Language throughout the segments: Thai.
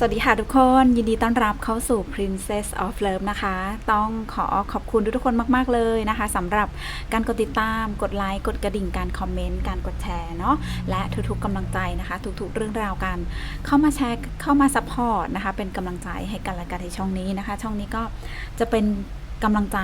สวัสดีค่ะทุกคน ยินดีต้อนรับเข้าสู่ Princess of Love นะคะ ต้องขอขอบคุณทุกๆคนมาก ๆ เลยนะคะสำหรับการกดติดตาม กดไลค์ กดกระดิ่ง การคอมเมนต์ การกดแชร์เนาะ และทุกๆกำลังใจนะคะ ทุกๆ เรื่องราวกันเข้ามาแชร์ เข้ามาซัพพอร์ตนะคะ เป็นกำลังใจให้กันและกันในช่องนี้นะคะ ช่องนี้ก็จะเป็นกำลังใจ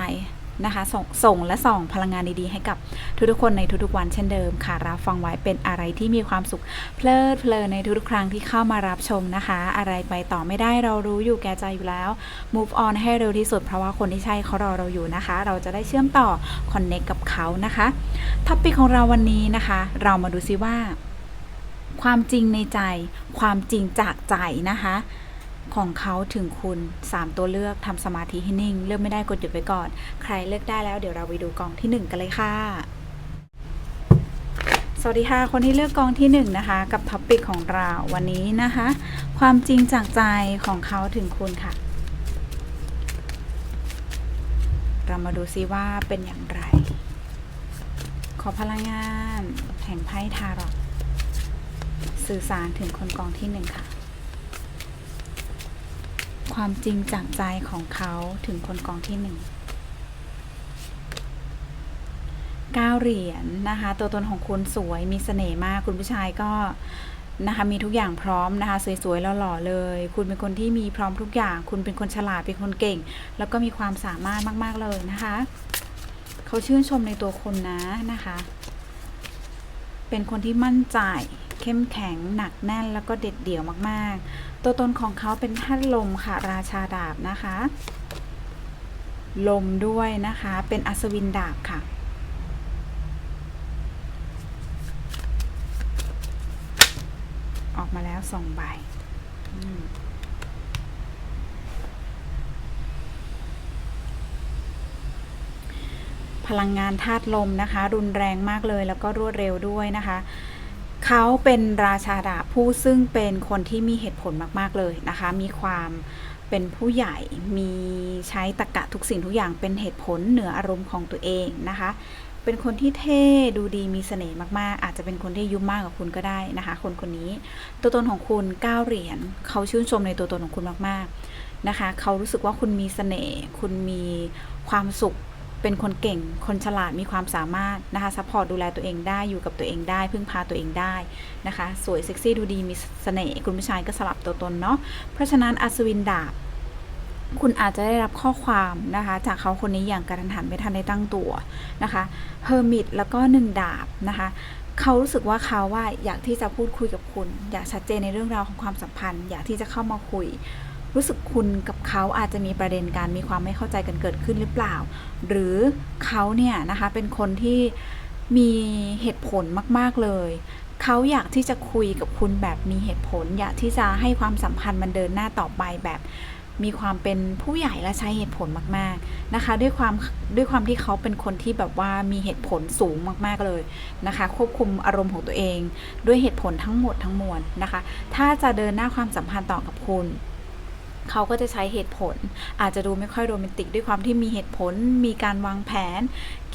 นะคะสส่งและส่องพลังงานดีๆ ให้กับทุกๆคนในทุกๆวันเช่นเดิมค่ะ รับฟังไว้เป็นอะไรที่มีความสุขเพลิดเพลินในทุกๆครั้งที่เข้ามารับชมนะคะ อะไรไปต่อไม่ได้เรารู้อยู่แก่ใจอยู่แล้ว move on ให้เร็วที่สุดเพราะว่าคนที่ใช่เขารอเราอยู่นะคะ เราจะได้เชื่อมต่อ connect กับเขานะคะท็อปิกของเราวันนี้นะคะ เรามาดูซิว่า ความจริงในใจ ความจริงจากใจนะคะ ของเขาถึงคุณ 3 ตัวเลือกทำสมาธิให้นิ่ง เลือกไม่ได้กดหยุดไว้ก่อน ใครเลือกได้แล้วเดี๋ยวเราไปดูกองที่ 1 กันเลยค่ะ สวัสดีค่ะ คนที่เลือกกองที่ 1 นะคะ กับท็อปิกของเราวันนี้นะคะ ความจริงจากใจของเขาถึงคุณค่ะ เรามาดูซิว่าเป็นอย่างไร ขอพลังงาน แห่งไพ่ทารอตสื่อสารถึงคนกองที่หนึ่งค่ะ ความจริงจากใจของเขาถึงคนกองที่หนึ่งเก้าเหรียญนะคะ ตัวตนของคุณสวยมีเสน่ห์มากคุณผู้ชายก็นะคะมีทุกอย่างพร้อมนะคะ สวยๆหล่อๆเลย คุณเป็นคนที่มีพร้อมทุกอย่าง คุณเป็นคนฉลาดเป็นคนเก่ง แล้วก็มีความสามารถมากๆเลยนะคะ เขาชื่นชมในตัวคุณนะนะคะ เป็นคนที่มั่นใจ เข้มแข็งหนักแน่นแล้วก็เด็ดเดี่ยวมากๆ ตัวตนของเขาเป็นท่านลมค่ะ ราชาดาบนะคะ ลมด้วยนะคะ เป็นอัศวินดาบค่ะออกมาแล้วสองใบ พลังงานธาตุลมนะคะ รุนแรงมากเลยแล้วก็รวดเร็วด้วยนะคะ เขาเป็นราชาดาบผู้ซึ่งเป็นคนที่มีเหตุผลมาก ๆ เลยนะคะ มีความเป็นผู้ใหญ่ มีใช้ตรรกะทุกสิ่งทุกอย่างเป็นเหตุผลเหนืออารมณ์ของตัวเองนะคะ เป็นคนที่เท่ดูดีมีเสน่ห์มาก ๆ อาจจะเป็นคนที่อายุมากกว่าคุณก็ได้นะคะ คนคนนี้ตัวตนของคุณ9เหรียญเขาชื่นชมในตัวตนของคุณมาก ๆ นะคะ เขารู้สึกว่าคุณมีเสน่ห์ คุณมีความสุข เป็นคนเก่ง คนฉลาดมีความสามารถนะคะซัพพอร์ตดูแลตัวเองได้อยู่กับตัวเองได้ พึ่งพาตัวเองได้นะคะ สวยเซ็กซี่ดูดีมีเสน่ห์คุณผู้ชายก็สลับตัวตนเนาะเพราะฉะนั้นอัศวินดาบคุณอาจจะได้รับข้อความนะคะ จากเขาคนนี้อย่างกระทันหันไม่ทันได้ตั้งตัวนะคะเฮอร์มิตแล้วก็หนึ่งดาบนะคะเขารู้สึกว่าเขาว่าอยากที่จะพูดคุยกับคุณ อยากชัดเจนในเรื่องราวของความสัมพันธ์ อยากที่จะเข้ามาคุย รู้สึกคุณกับเขาอาจจะมีประเด็นการมีความไม่เข้าใจกันเกิดขึ้นหรือเปล่า หรือเขาเนี่ยนะคะเป็นคนที่มีเหตุผลมาก ๆ เลย เขาอยากที่จะคุยกับคุณแบบมีเหตุผล อยากที่จะให้ความสัมพันธ์มันเดินหน้าต่อไปแบบมีความเป็นผู้ใหญ่และใช้เหตุผลมาก ๆนะคะ ด้วยความด้วยความที่เขาเป็นคนที่แบบว่ามีเหตุผลสูงมากๆเลยนะคะ ควบคุมอารมณ์ของตัวเอง ด้วยเหตุผลทั้งหมดทั้งมวลนะคะ ถ้าจะเดินหน้าความสัมพันธ์ต่อกับคุณ เขาก็จะใช้เหตุผล อาจจะดูไม่ค่อยโรแมนติกด้วยความที่มีเหตุผล มีการวางแผน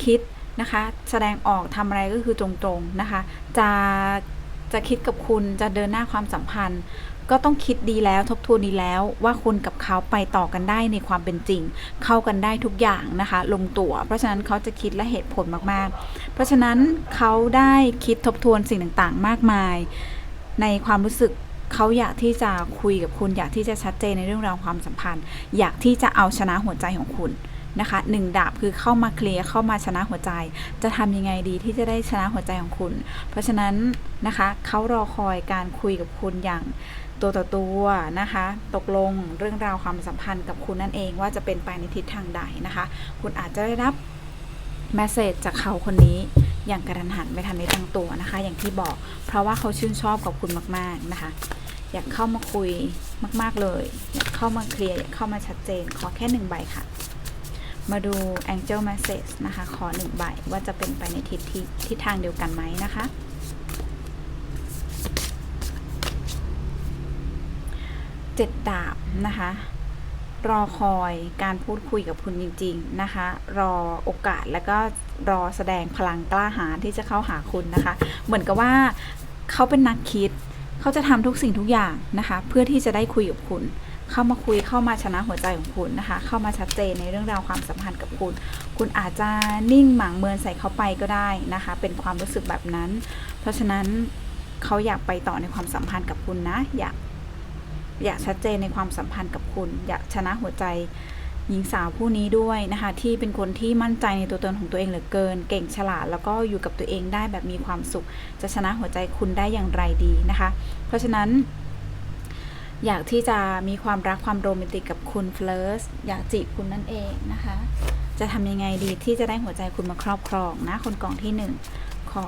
คิดนะคะ แสดงออกทำอะไรก็คือตรงๆนะคะ จะจะคิดกับคุณจะเดินหน้าความสัมพันธ์ ก็ต้องคิดดีแล้วทบทวนดีแล้ว ว่าคุณกับเขาไปต่อกันได้ในความเป็นจริง เข้ากันได้ทุกอย่างนะคะ ลงตัว เพราะฉะนั้นเขาจะคิดและเหตุผลมากๆ เพราะฉะนั้นเขาได้คิดทบทวนสิ่งต่างๆ มากมาย ในความรู้สึก เขาอยากที่จะคุยกับคุณอยากที่จะชัดเจนในเรื่องราวความสัมพันธ์ อยากที่จะเอาชนะหัวใจของคุณนะคะหนึ่งดาบคือเข้ามาเคลียร์เข้ามาชนะหัวใจ จะทำยังไงดีที่จะได้ชนะหัวใจของคุณ เพราะฉะนั้นนะคะเขารอคอยการคุยกับคุณอย่างตัวต่อตัวนะคะ ตกลงเรื่องราวความสัมพันธ์กับคุณนั่นเองว่าจะเป็นไปในทิศทางใดนะคะ คุณอาจจะได้รับแมสเซจจากเขาคนนี้ อย่างกระทันหันไม่ทันได้ตั้งตัวนะคะ อย่างที่บอก เพราะว่าเขาชื่นชอบกับคุณมาก ๆนะคะ อยากเข้ามาคุยมาก ๆ เลย อยากเข้ามาเคลียร์อยากเข้ามาชัดเจน ขอแค่หนึ่งใบค่ะ มาดู Angel Message นะคะ ขอหนึ่งใบว่าจะเป็นไปในทิศที่ทิศทางเดียวกันไหมนะคะเจ็ดดาบนะคะ รอคอยการพูดคุยกับคุณจริง ๆนะคะ รอโอกาสแล้วก็รอแสดงพลังกล้าหาญที่จะเข้าหาคุณนะคะ เหมือนกับว่าเขาเป็นนักคิด เขาจะทำทุกสิ่งทุกอย่างนะคะ เพื่อที่จะได้คุยกับคุณเข้ามาคุยเข้ามาชนะหัวใจของคุณนะคะ เข้ามาชัดเจนในเรื่องราวความสัมพันธ์กับคุณ คุณอาจจะนิ่งหมางเมินใส่เขาไปก็ได้นะคะ เป็นความรู้สึกแบบนั้น เพราะฉะนั้นเขาอยากไปต่อในความสัมพันธ์กับคุณนะ อยาก อยากชัดเจนในความสัมพันธ์กับคุณ อยากชนะหัวใจหญิงสาวผู้นี้ด้วยนะคะ ที่เป็นคนที่มั่นใจในตัวตนของตัวเองเหลือเกิน เก่งฉลาด แล้วก็อยู่กับตัวเองได้แบบมีความสุข จะชนะหัวใจคุณได้อย่างไรดีนะคะ เพราะฉะนั้น อยากที่จะมีความรักความโรแมนติกกับคุณเฟลสอยากจีบคุณนั่นเองนะคะ จะทำยังไงดีที่จะได้หัวใจคุณมาครอบครองนะ คนกล่องที่หนึ่งขอ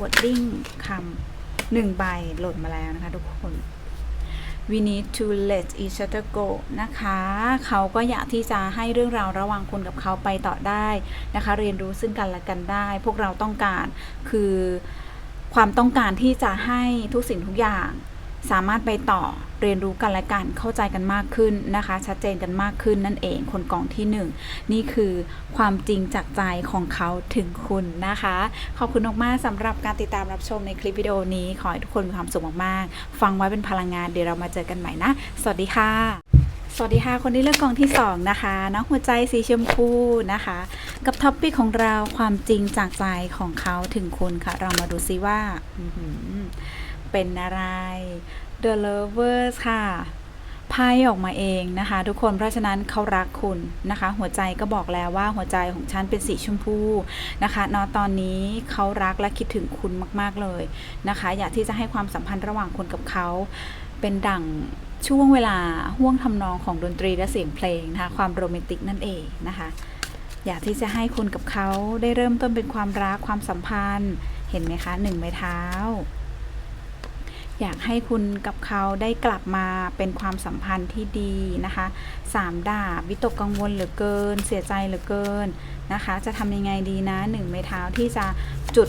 wording คำหนึ่งใบหล่นมาแล้วนะคะทุกคน we need to let each other go นะคะ เขาก็อยากที่จะให้เรื่องราวระหว่างคุณกับเขาไปต่อได้นะคะ เรียนรู้ซึ่งกันและกันได้ พวกเราต้องการคือความต้องการที่จะให้ทุกสิ่งทุกอย่าง สามารถไปต่อเรียนรู้กันและกันเข้าใจกันมากขึ้นนะคะ ชัดเจนกันมากขึ้นนั่นเองคนกองที่หนึ่งนี่คือความจริงจากใจของเขาถึงคุณนะคะ ขอบคุณมากๆสำหรับการติดตามรับชมในคลิปวิดีโอนี้ ขอให้ทุกคนมีความสุขมากๆ ฟังไว้เป็นพลังงานเดี๋ยวเรามาเจอกันใหม่นะ สวัสดีค่ะสวัสดีค่ะ คนที่เลือกกองที่สองนะคะน้องหัวใจสีชมพูนะคะ กับท็อปปี้ของเราความจริงจากใจของเขาถึงคุณค่ะ เรามาดูซิว่าอื เป็นอะไร The Lovers ค่ะไพ่ออกมาเองนะคะ ทุกคนเพราะฉะนั้นเขารักคุณนะคะ หัวใจก็บอกแล้วว่าหัวใจของฉันเป็นสีชมพูนะคะเนอะตอนนี้เขารักและคิดถึงคุณมาก ๆเลยนะคะ อยากที่จะให้ความสัมพันธ์ระหว่างคุณกับเขาเป็นดั่งช่วงเวลาห่วงทำนองของดนตรีและเสียงเพลงนะคะความโรแมนติกนั่นเองนะคะ อยากที่จะให้คุณกับเขาได้เริ่มต้นเป็นความรักความสัมพันธ์ เห็นไหมคะหนึ่งไม้เท้า อยากให้คุณกับเขาได้กลับมาเป็นความสัมพันธ์ที่ดีนะคะสามดาบวิตกกังวลเหลือเกิน เสียใจเหลือเกินนะคะ จะทำยังไงดีนะหนึ่งไม้เท้าที่จะจุด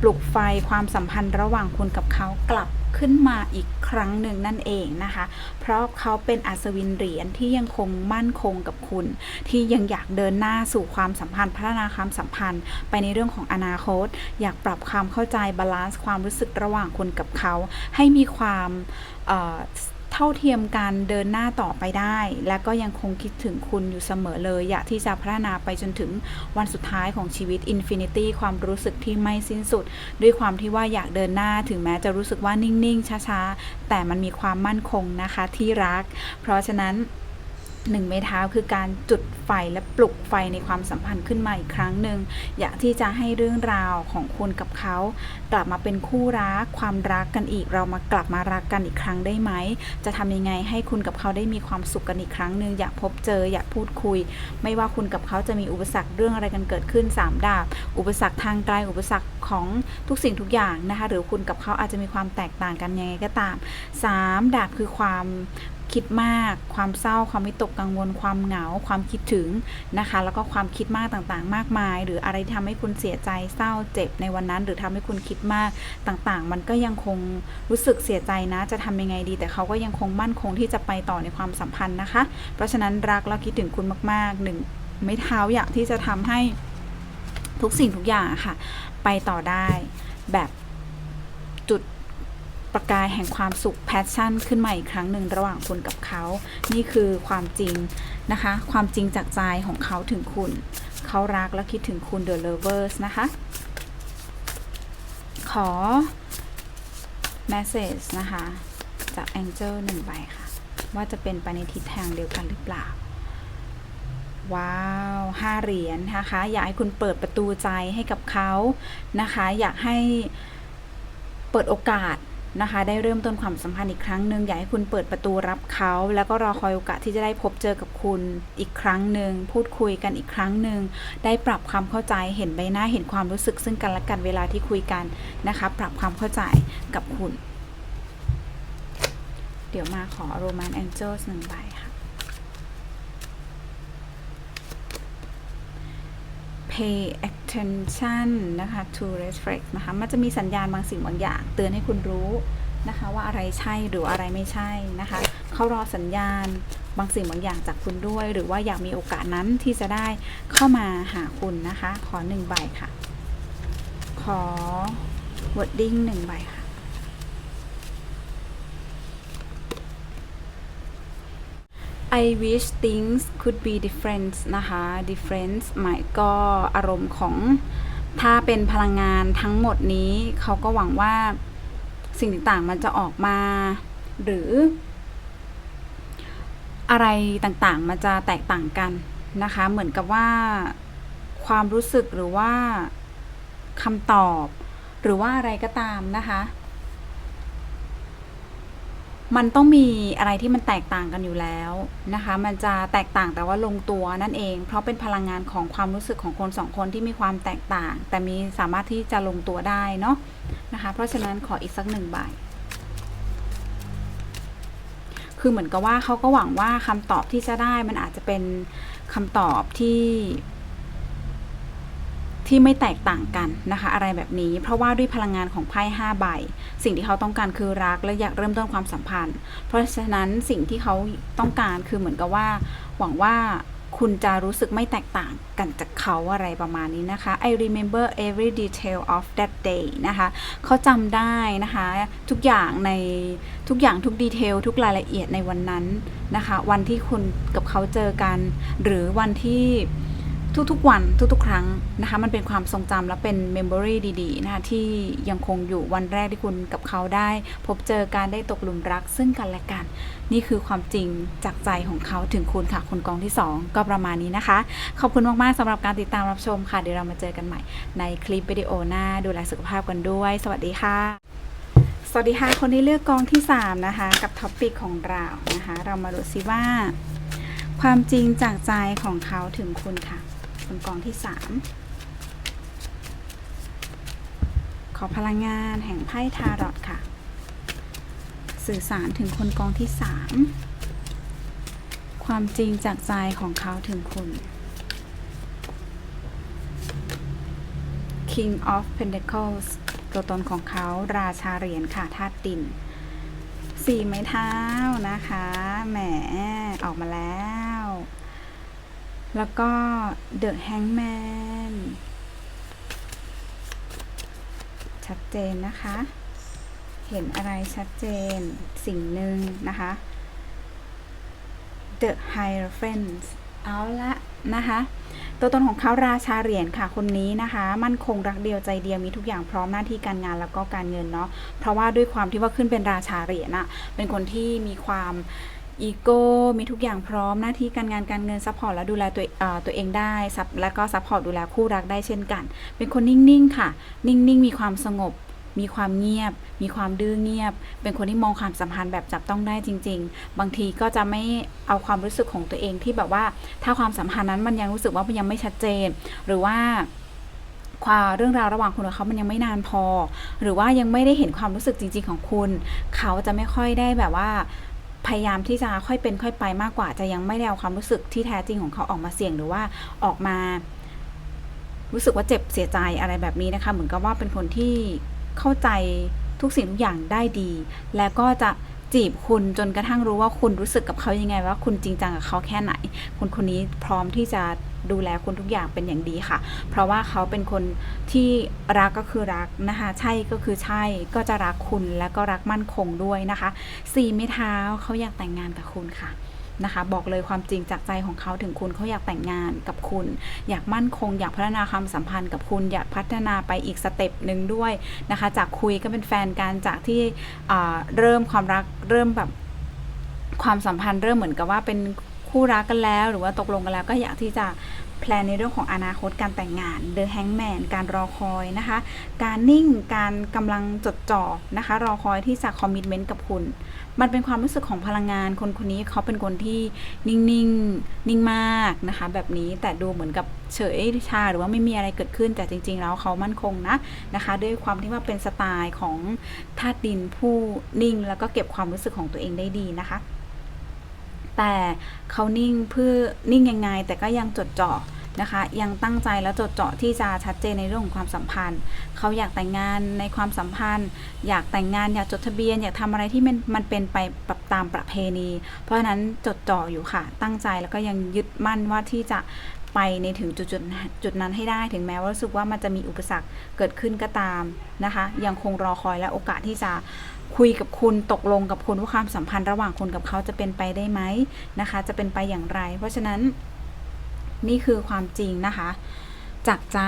ปลุกไฟความสัมพันธ์ระหว่างคุณกับเขากลับ ขึ้นมาอีกครั้งหนึ่งนั่นเองนะคะ เพราะเขาเป็นอัศวินเหรียญที่ยังคงมั่นคงกับคุณ ที่ยังอยากเดินหน้าสู่ความสัมพันธ์ พัฒนาความสัมพันธ์ ไปในเรื่องของอนาคต อยากปรับความเข้าใจบาลานซ์ความรู้สึกระหว่างคุณกับเขา ให้มีความ เท่าเทียมกันเดินหน้าต่อไปได้ และก็ยังคงคิดถึงคุณอยู่เสมอเลย อยากที่จะพัฒนาไปจนถึงวันสุดท้ายของชีวิตอินฟินิตี้ความรู้สึกที่ไม่สิ้นสุด ด้วยความที่ว่าอยากเดินหน้าถึงแม้จะรู้สึกว่านิ่ง ๆ ช้า ๆ แต่มันมีความมั่นคงนะคะที่รัก เพราะฉะนั้น หนึ่งไม้เท้าคือการจุดไฟและปลุกไฟในความสัมพันธ์ขึ้นมาอีกครั้งหนึ่งอยากที่จะให้เรื่องราวของคุณกับเขา กลับมาเป็นคู่รักความรักกันอีก เรามากลับมารักกันอีกครั้งได้ไหม จะทำยังไงให้คุณกับเขาได้มีความสุขกันอีกครั้งหนึ่งอยากพบเจออยากพูดคุย ไม่ว่าคุณกับเขาจะมีอุปสรรคเรื่องอะไรกันเกิดขึ้นสามดาบ อุปสรรคทางไกลอุปสรรคของทุกสิ่งทุกอย่างนะคะหรือคุณกับเขาอาจจะมีความแตกต่างกันยังไงก็ตามสามดาบคือความ คิดมาก ความเศร้า ความวิตกกังวล ความเหงา ความคิดถึงนะคะ แล้วก็ความคิดมากต่างๆ มากมาย หรืออะไรที่ทำให้คุณเสียใจเศร้าเจ็บในวันนั้น หรือทำให้คุณคิดมากต่างๆ มันก็ยังคงรู้สึกเสียใจนะ จะทำยังไงดี แต่เขาก็ยังคงมั่นคงที่จะไปต่อในความสัมพันธ์นะคะ เพราะฉะนั้นรักและคิดถึงคุณมากๆหนึ่งไม่เท้าอยากที่จะทำให้ทุกสิ่งทุกอย่างค่ะ ไปต่อได้แบบ ประกายแห่งความสุขแพชชั่นขึ้นมาอีกครั้งหนึ่งระหว่างคุณกับเขา นี่คือความจริงนะคะ ความจริงจากใจของเขาถึงคุณ เขารักและคิดถึงคุณ The Lovers นะคะ ขอ message นะคะ จาก Angel หนึ่งใบค่ะ ว่าจะเป็นไปในทิศทางเดียวกันหรือเปล่าว้าวห้าเหรียญนะคะ อยากให้คุณเปิดประตูใจให้กับเขานะคะ อยากให้เปิดโอกาส นะคะ ได้เริ่มต้นความสัมพันธ์อีกครั้งหนึ่งอยากให้คุณเปิดประตูรับเขา แล้วก็รอคอยโอกาสที่จะได้พบเจอกับคุณอีกครั้งหนึ่งพูดคุยกันอีกครั้งหนึ่งได้ปรับความเข้าใจเห็นใบหน้าเห็นความรู้สึกซึ่งกันและกันเวลาที่คุยกันนะคะ ปรับความเข้าใจกับคุณ เดี๋ยวมาขอโรแมนต์แองเจิลหนึ่งใบค่ะ pay attention นะคะ to reflect นะคะ มันจะมีสัญญาณบางสิ่งบางอย่าง เตือนให้คุณรู้นะคะว่าอะไรใช่หรืออะไรไม่ใช่นะคะ เขารอสัญญาณบางสิ่งบางอย่างจากคุณด้วย หรือว่าอยากมีโอกาสนั้นที่จะได้เข้ามาหาคุณนะคะ ขอหนึ่งใบค่ะ ขอ wording หนึ่งใบค่ะ I wish things could be different นะคะ different หมายก็อารมณ์ของถ้าเป็นพลังงานทั้งหมดนี้ เขาก็หวังว่าสิ่งต่างๆมันจะออกมา หรือ อะไรต่างๆ มันจะแตกต่างกันนะคะ เหมือนกับว่าความรู้สึกหรือว่าคำตอบ หรือว่าอะไรก็ตามนะคะ มันต้องมีอะไรที่มันแตกต่างกันอยู่แล้วนะคะ มันจะแตกต่างแต่ว่าลงตัวนั่นเอง เพราะเป็นพลังงานของความรู้สึกของคนสองคนที่มีความแตกต่าง แต่มีสามารถที่จะลงตัวได้เนาะนะคะ เพราะฉะนั้นขออีกสักหนึ่งใบคือเหมือนกับว่าเขาก็หวังว่าคำตอบที่จะได้มันอาจจะเป็นคำตอบที่ ที่ไม่แตกต่างกันนะคะ อะไรแบบนี้ เพราะว่าด้วยพลังงานของไพ่ห้าใบ สิ่งที่เขาต้องการคือรักและอยากเริ่มต้นความสัมพันธ์ เพราะฉะนั้นสิ่งที่เขาต้องการคือเหมือนกับว่า หวังว่าคุณจะรู้สึกไม่แตกต่างกันจากเขาอะไรประมาณนี้นะคะ I remember every detail of that day นะคะเขาจำได้นะคะ ทุกอย่างในทุกอย่างทุกดีเทลทุกรายละเอียดในวันนั้นนะคะ วันที่คุณกับเขาเจอกัน หรือวันที่ ทุกๆวันทุกๆ ครั้งนะคะมันเป็นความทรงจำและเป็นเมมโมรีดีๆนะคะที่ยังคงอยู่วันแรกที่คุณกับเขาได้ พบเจอการได้ตกหลุมรักซึ่งกันและกัน นี่คือความจริงจากใจของเขาถึงคุณค่ะคุณกองที่ 2 ก็ประมาณนี้นะคะ ขอบคุณมากๆสำหรับการติดตามรับชมค่ะเดี๋ยวเรามาเจอกันใหม่ ในคลิปวิดีโอหน้าดูแลสุขภาพกันด้วย สวัสดีค่ะ สวัสดีค่ะคนที่เลือกกองที่ 3 นะคะ กับท็อปปิกของเรานะคะ เรามาดูซิว่า ความจริงจากใจของเขาถึงคุณค่ะ คนกองที่3ขอพลังงานแห่งไพ่ทารอตค่ะ สื่อสารถึงคนกองที่3ความจริงจากใจของเขาถึงคุณ King of Pentacles ตัวตนของเขาราชาเหรียญค่ะธาตุดิน สี่ไม้เท้านะคะ แหม ออกมาแล้ว แล้วก็ The Hangman ชัดเจนนะคะ เห็นอะไรชัดเจนสิ่งหนึ่งนะคะ The Hierophant เอาละนะคะ ตัวตนของเขาราชาเหรียญค่ะคนนี้นะคะ มั่นคงรักเดียวใจเดียวมีทุกอย่างพร้อมหน้าที่การงานแล้วก็การเงินเนาะเพราะว่าด้วยความที่ว่าขึ้นเป็นราชาเหรียญอะเป็นคนที่มีความ อีโก้ มีทุกอย่างพร้อมหน้าที่การงานการเงินซัพพอร์ตและดูแลตัวตัวเองได้ซับแล้วก็ซัพพอร์ตดูแลคู่รักได้เช่นกัน เป็นคนนิ่งๆค่ะ นิ่งๆ มีความสงบ มีความเงียบ มีความดื้อเงียบ เป็นคนที่มองความสัมพันธ์แบบจับต้องได้จริง ๆ บางทีก็จะไม่เอาความรู้สึกของตัวเองที่แบบว่า ถ้าความสัมพันธ์นั้นมันยังรู้สึกว่ามันยังไม่ชัดเจน หรือว่าความเรื่องราวระหว่างคุณกับเขามันยังไม่นานพอ หรือว่ายังไม่ได้เห็นความรู้สึกจริง ๆ ของคุณ เขาจะไม่ค่อยได้แบบว่า พยายามที่จะค่อยเป็นค่อยไปมากกว่า จะยังไม่ได้เอาความรู้สึกที่แท้จริงของเขาออกมาเสี่ยงหรือว่าออกมา รู้สึกว่าเจ็บเสียใจอะไรแบบนี้นะคะ เหมือนกับว่าเป็นคนที่เข้าใจทุกสิ่งทุกอย่างได้ดี แล้วก็จะจีบคุณจนกระทั่งรู้ว่าคุณรู้สึกกับเขายังไง ว่าคุณจริงจังกับเขาแค่ไหน คนคนนี้พร้อมที่จะ ดูแลคุณทุกอย่างเป็นอย่างดีค่ะ เพราะว่าเขาเป็นคนที่รักก็คือรักนะคะ ใช่ก็คือใช่ก็จะรักคุณและก็รักมั่นคงด้วยนะคะสี่ไม้เท้าเขาอยากแต่งงานกับคุณค่ะนะคะบอกเลยความจริงจากใจของเขาถึงคุณเขาอยากแต่งงานกับคุณ อยากมั่นคง อยากพัฒนาความสัมพันธ์กับคุณ อยากพัฒนาไปอีกสเต็ปหนึ่งด้วยนะคะ จากคุยก็เป็นแฟนกันจากที่เริ่มความรักเริ่มแบบความสัมพันธ์เริ่มเหมือนกับว่าเป็น คู่รักกันแล้ว หรือว่าตกลงกันแล้วก็อยากที่จะแพลนในเรื่องของอนาคตการแต่งงาน The Hangman การรอคอยนะคะ การนิ่งการกำลังจดจ่อนะคะ รอคอยที่จะคอมมิ t เมนต์กับคุณ มันเป็นความรู้สึกของพลังงาน คนคนนี้เขาเป็นคนที่นิ่งๆนิ่งมากนะคะ แบบนี้แต่ดูเหมือนกับเฉยชาหรือว่าไม่มีอะไรเกิดขึ้นแต่จริง ๆ แล้วเขามั่นคงนะนะคะ ด้วยความที่ว่าเป็นสไตล์ของธาตุดินผู้นิ่ง แล้วก็เก็บความรู้สึกของตัวเองได้ดีนะคะ แต่เขานิ่งเพื่อนิ่งยังไง แต่ก็ยังจดจ่อนะคะยังตั้งใจและจดจ่อที่จะชัดเจนในเรื่องของความสัมพันธ์ เขาอยากแต่งงานในความสัมพันธ์ อยากแต่งงานอยากจดทะเบียน อยากทำอะไรที่มันมันเป็นไปแบบตามประเพณี เพราะฉะนั้นจดจ่ออยู่ค่ะ ตั้งใจแล้วก็ยังยึดมั่นว่าที่จะไปในถึงจุดจุดจุดนั้นให้ได้ถึงแม้ว่ารู้สึกว่ามันจะมีอุปสรรคเกิดขึ้นก็ตามนะคะ ยังคงรอคอยและโอกาสที่จะ คุยกับคุณตกลงกับคุณว่าความสัมพันธ์ระหว่างคุณกับเขาจะเป็นไปได้ไหมนะคะ จะเป็นไปอย่างไร เพราะฉะนั้นนี่คือความจริงนะคะ จากใจ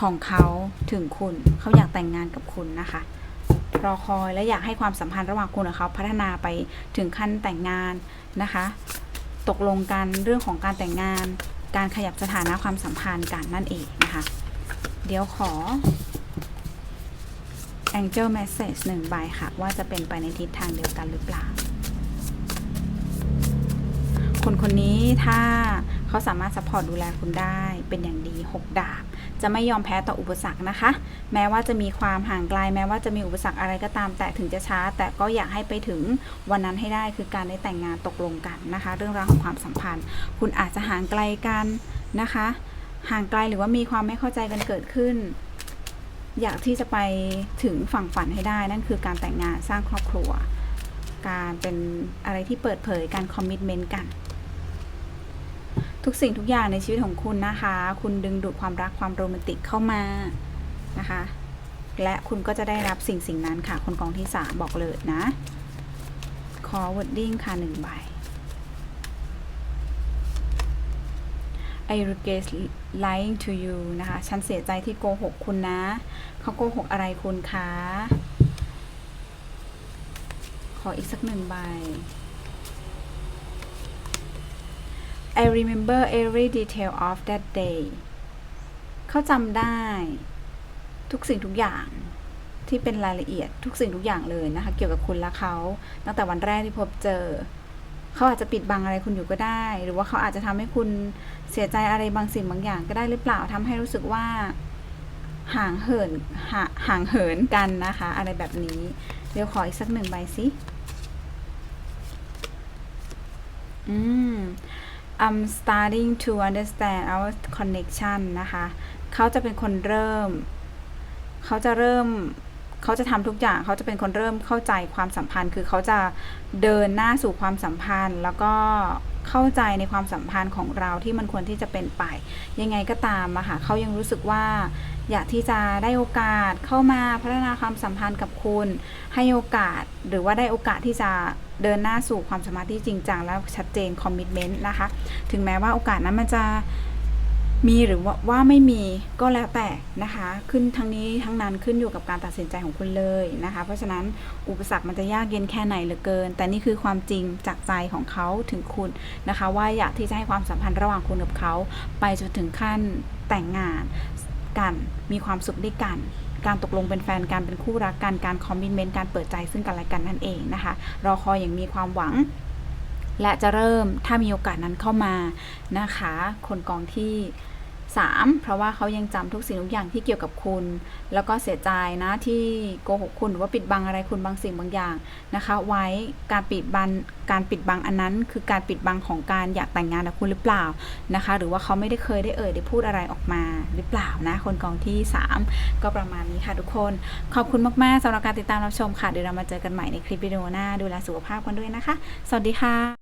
ของเขาถึงคุณเขาอยากแต่งงานกับคุณนะคะรอคอยและอยากให้ความสัมพันธ์ระหว่างคุณกับเขาพัฒนาไปถึงขั้นแต่งงานนะคะ ตกลงกันเรื่องของการแต่งงาน การขยับสถานะความสัมพันธ์กันนั่นเองนะคะ เดี๋ยวขอ Angel Message หนึ่งใบค่ะ ว่าจะเป็นไปในทิศทางเดียวกันหรือเปล่า คนคนนี้ถ้าเขาสามารถซัพพอร์ตดูแลคุณได้เป็นอย่างดี 6 ดาบ จะไม่ยอมแพ้ต่ออุปสรรคนะคะ แม้ว่าจะมีความห่างไกล แม้ว่าจะมีอุปสรรคอะไรก็ตาม แต่ถึงจะช้า แต่ก็อยากให้ไปถึงวันนั้นให้ได้คือการได้แต่งงานตกลงกันนะคะ เรื่องราวของความสัมพันธ์ คุณอาจจะห่างไกลกันนะคะห่างไกลหรือว่ามีความไม่เข้าใจกันเกิดขึ้น อยากที่จะไปถึงฝั่งฝันให้ได้ นั่นคือการแต่งงานสร้างครอบครัว การเป็นอะไรที่เปิดเผยการคอมมิชเมนต์กัน ทุกสิ่งทุกอย่างในชีวิตของคุณนะคะ คุณดึงดูดความรักความโรแมนติกเข้ามานะคะ และคุณก็จะได้รับสิ่งสิ่งนั้นค่ะ คนกองที่สามบอกเลยนะ ขอวอดดิ้งค่ะหนึ่งใบ I regret lying to you นะคะ ฉันเสียใจที่โกหกคุณนะ เขาโกหกอะไรคุณคะ ขออีกสักหนึ่งใบ I remember every detail of that day เขาจำได้ ทุกสิ่งทุกอย่างที่เป็นรายละเอียดทุกสิ่งทุกอย่างเลยนะคะ เกี่ยวกับคุณและเขา ตั้งแต่วันแรกที่พบเจอ เขาอาจจะปิดบังอะไรคุณอยู่ก็ได้ หรือว่าเขาอาจจะทำให้คุณเสียใจอะไรบางสิ่งบางอย่างก็ได้หรือเปล่าทำให้รู้สึกว่าห่างเหินห,ห่างเหินกันนะคะ อะไรแบบนี้ เดี๋ยวขออีกสักหนึ่งใบสิอืม I'm starting to understand our connection นะคะ เขาจะเป็นคนเริ่ม เขาจะเริ่ม เขาจะทำทุกอย่างเขาจะเป็นคนเริ่มเข้าใจความสัมพันธ์ คือเขาจะเดินหน้าสู่ความสัมพันธ์ แล้วก็เข้าใจในความสัมพันธ์ของเราที่มันควรที่จะเป็นไป ยังไงก็ตามอะค่ะเขายังรู้สึกว่า อยากที่จะได้โอกาสเข้ามาพัฒนาความสัมพันธ์กับคุณ ให้โอกาสหรือว่าได้โอกาสที่จะเดินหน้าสู่ความสมพันธ์ที่จริงจังและชัดเจนคอมมิชเมนต์นะคะ ถึงแม้ว่าโอกาสนั้นมันจะ มีหรือว่าว่าไม่มีก็แล้วแต่นะคะ ขึ้นทั้งนี้ทั้งนั้นขึ้นอยู่กับการตัดสินใจของคุณเลยนะคะ เพราะฉะนั้นอุปสรรคมันจะยากเย็นแค่ไหนเหลือเกิน แต่นี่คือความจริงจากใจของเขาถึงคุณนะคะ ว่าอยากที่จะให้ความสัมพันธ์ระหว่างคุณกับเขา ไปจนถึงขั้นแต่งงานกันมีความสุขด้วยกันการตกลงเป็นแฟนกันเป็นคู่รักกันการคอมมิชเมนต์การเปิดใจซึ่งกันและกันนั่นเองนะคะรอคอยอย่างมีความหวัง และจะเริ่มถ้ามีโอกาสนั้นเข้ามานะคะ คนกองที่ 3 เพราะว่าเขายังจำทุกสิ่งทุกอย่างที่เกี่ยวกับคุณ แล้วก็เสียใจนะที่โกหกคุณหรือว่าปิดบังอะไรคุณบางสิ่งบางอย่างนะคะ ไว้การปิดบังการปิดบังอันนั้นคือการปิดบังของการอยากแต่งงานกับคุณหรือเปล่านะคะ หรือว่าเขาไม่ได้เคยได้เอ่ยได้พูดอะไรออกมาหรือเปล่านะ คนกองที่ 3 ก็ประมาณนี้ค่ะทุกคน ขอบคุณมากๆสำหรับการติดตามรับชมค่ะเดี๋ยวเรามาเจอกันใหม่ในคลิปวิดีโอหน้าดูแลสุขภาพกันด้วยนะคะ สวัสดีค่ะ